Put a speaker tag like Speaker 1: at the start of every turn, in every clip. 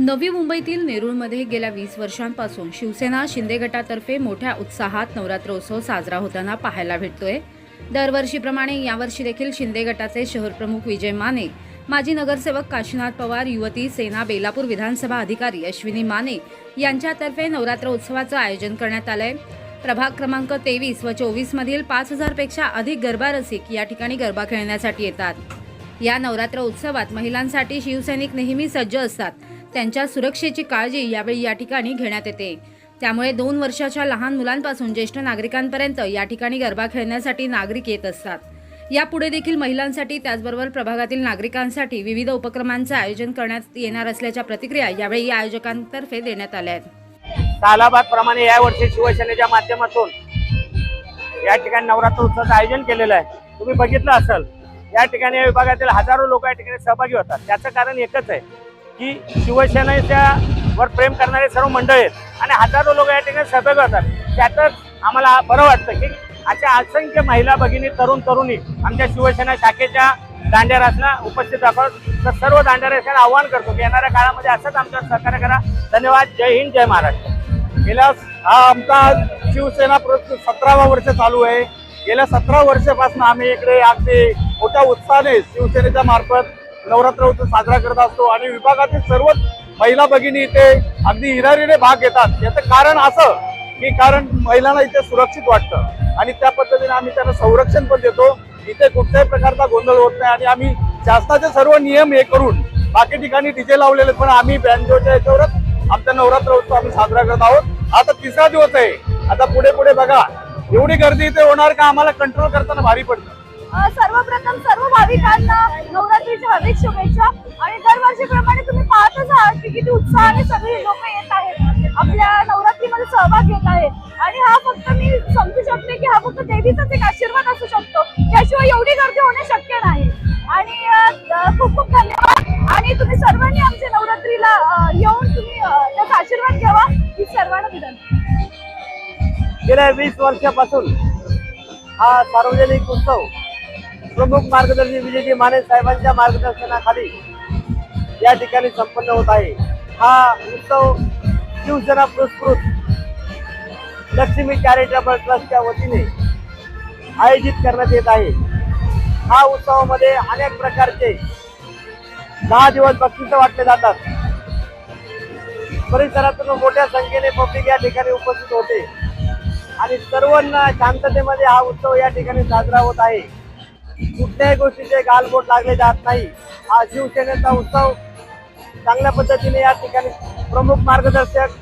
Speaker 1: नवी मुंबईतील नेरूळमध्ये गेल्या वीस वर्षांपासून शिवसेना शिंदे गटातर्फे मोठ्या उत्साहात नवरात्रोत्सव साजरा होताना पाहायला भेटतोय. दरवर्षीप्रमाणे यावर्षी देखील शिंदे गटाचे शहरप्रमुख विजय माने माजी नगरसेवक काशीनाथ पवार युवती सेना बेलापूर विधानसभा अधिकारी अश्विनी माने यांच्यातर्फे नवरात्र उत्सवाचं आयोजन करण्यात आलंय. प्रभाग क्रमांक तेवीस व चोवीस मधील पाच हजारपेक्षा अधिक गरबा रसिक या ठिकाणी गरबा खेळण्यासाठी येतात. या नवरात्र उत्सवात महिलांसाठी शिवसैनिक नेहमी सज्ज असतात. त्यांच्या सुरक्षेची काळजी यावेळी या ठिकाणी घेण्यात येते. त्यामुळे दोन वर्षाच्या लहान मुलांपासून ज्येष्ठ नागरिकांपर्यंत या ठिकाणी गरबा खेळण्यासाठी नागरिक येत असतात. यापुढे देखील महिलांसाठी त्याचबरोबर प्रभागातील नागरिकांसाठी विविध उपक्रमांचं आयोजन करण्यात येणार असल्याच्या प्रतिक्रिया यावेळी या आयोजकांतर्फे देण्यात आल्या आहेत.
Speaker 2: सालाबाद प्रमाणे या वर्षी शिवसेनेच्या माध्यमातून या ठिकाणी नवरात्र उत्सवाचं आयोजन केलेलं आहे. तुम्ही बघितलं असेल या ठिकाणी या विभागातील हजारो लोक या ठिकाणी सहभागी होतात. त्याचं कारण एकच आहे की शिवसेनेच्या वर प्रेम करणारे सर्व मंडळ आहेत. आणि हजारो लोक या ठिकाणी सहभागी होतात. त्यातच आम्हाला बरं वाटतं की अशा असंख्य महिला भगिनी तरुण तरुणी आमच्या शिवसेना शाखेच्या दांड्यारासना उपस्थित आहोत. तर सर्व दांड्यारासना आव्हान करतो की येणाऱ्या काळामध्ये असंच आमच्यावर सहकार्य करा. धन्यवाद. जय हिंद जय महाराष्ट्र.
Speaker 3: गेल्या हा आमचा शिवसेना प्रस्तुत सतरावा वर्ष चालू आहे. गेल्या सतरा वर्षापासून आम्ही इकडे अगदी मोठ्या उत्साहाने शिवसेनेच्या मार्फत नवरात्र उत्सव साजरा करत असतो आणि विभागातील सर्वच महिला भगिनी इथे अगदी हिरारीने भाग घेतात. याचं कारण असं की कारण महिलांना इथे सुरक्षित वाटतं. आणि त्या पद्धतीने आम्ही त्यांना संरक्षण पण देतो. इथे कुठल्याही प्रकारचा गोंधळ होत नाही आणि आम्ही शासनाचे सर्व नियम हे करून बाकी ठिकाणी डीजे लावलेले पण आम्ही बँजोच्या याच्यावरच आमचा नवरात्र उत्सव आम्ही साजरा करत आहोत. आता तिसरा दिवस आहे. आता पुढे पुढे बघा. एवढी गर्दी इथे होणार का? आम्हाला कंट्रोल करताना भारी पडतं.
Speaker 4: सर्वप्रथम सर्व भाविकांना नवरात्रीच्या हार्दिक शुभेच्छा. आणि दरवर्षीप्रमाणे तुम्ही पाहतच आहात की किती उत्साहाने सगळी लोक येत आहेत. आपल्या नवरात्रीमध्ये सहभाग घेत आहेत. आणि हा फक्त मी समजू शकते की हा फक्त देवीचाच एक आशीर्वाद असू शकतो. त्याशिवाय एवढी गर्दी होणे शक्य नाही. आणि खूप खूप धन्यवाद. आणि तुम्ही सर्वांनी आमच्या नवरात्रीला येऊन तुम्ही त्याचा आशीर्वाद घ्यावा. ही सर्वांना विनंती
Speaker 2: गेल्या वीस वर्षापासून हा सार्वजनिक उत्सव प्रमुख मार्गदर्शी विजयजी माने साहेबांच्या मार्गदर्शनाखाली या ठिकाणी संपन्न होत आहे. हा उत्सव शिवसेना पुरस्कृत लक्ष्मी चॅरिटेबल ट्रस्टच्या वतीने आयोजित करण्यात येत आहे. हा उत्सवामध्ये अनेक प्रकारचे दहा दिवस बक्षिसं वाटले जातात. परिसरातून मोठ्या संख्येने पब्लिक या ठिकाणी उपस्थित होते. आणि सर्वांना शांततेमध्ये हा उत्सव या ठिकाणी साजरा होत आहे. कुठल्याही गोष्टीचे गालबोट लागले जात नाही. हा शिवसेनेचा उत्सव चांगल्या पद्धतीने या ठिकाणी प्रमुख मार्गदर्शक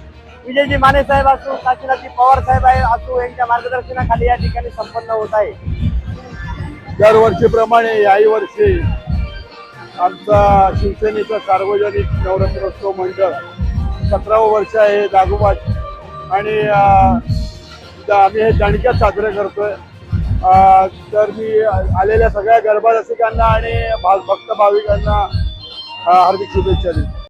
Speaker 2: विजयजी माने साहेब असू काशीनाथजी पवार साहेब आहे असू यांच्या मार्गदर्शनाखाली या ठिकाणी संपन्न होत आहे.
Speaker 3: दरवर्षीप्रमाणे याही वर्षी आमचा शिवसेनेचा सार्वजनिक नवरात्रोत्सव मंडळ सतरावं वर्ष आहे दागोबाज आणि आम्ही हे दणक्यात साजरे करतोय. तर मी आलेल्या सगळ्या गरबा रसिकांना आणि भा- भक्त भाविकांना हार्दिक शुभेच्छा देतो.